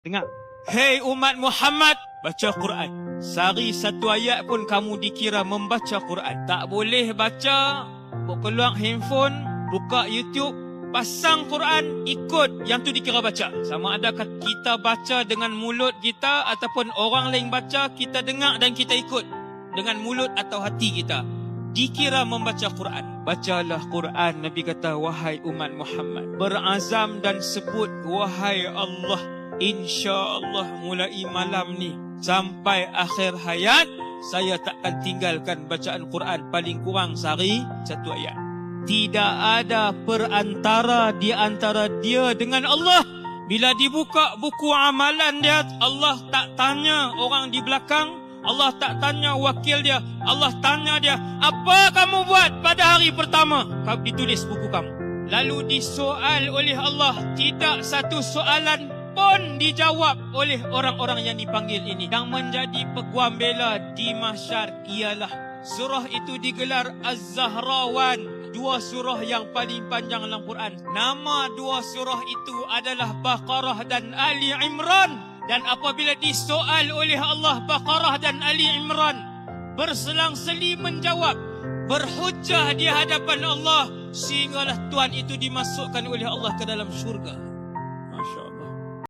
Dengar. Hei umat Muhammad, baca Quran. Sehari satu ayat pun kamu dikira membaca Quran. Tak boleh baca, keluar handphone, buka YouTube, pasang Quran, ikut yang tu dikira baca. Sama ada kita baca dengan mulut kita ataupun orang lain baca, kita dengar dan kita ikut. Dengan mulut atau hati kita. Dikira membaca Quran. Bacalah Quran, Nabi kata, wahai umat Muhammad. Berazam dan sebut, wahai Allah. InsyaAllah mulai malam ni sampai akhir hayat saya takkan tinggalkan bacaan Quran paling kurang sehari satu ayat. Tidak ada perantara di antara dia dengan Allah. Bila dibuka buku amalan dia, Allah tak tanya orang di belakang. Allah tak tanya wakil dia. Allah tanya dia, apa kamu buat pada hari pertama? Kau ditulis buku kamu. Lalu disoal oleh Allah, tidak satu soalan pun dijawab oleh orang-orang yang dipanggil ini. Yang menjadi peguam bela di mahsyar ialah surah itu digelar Az-Zahrawan. Dua surah yang paling panjang dalam Quran. Nama dua surah itu adalah Baqarah dan Ali Imran. Dan apabila disoal oleh Allah Baqarah dan Ali Imran. Berselang-seli menjawab. Berhujah di hadapan Allah. Sehinggalah Tuhan itu dimasukkan oleh Allah ke dalam syurga.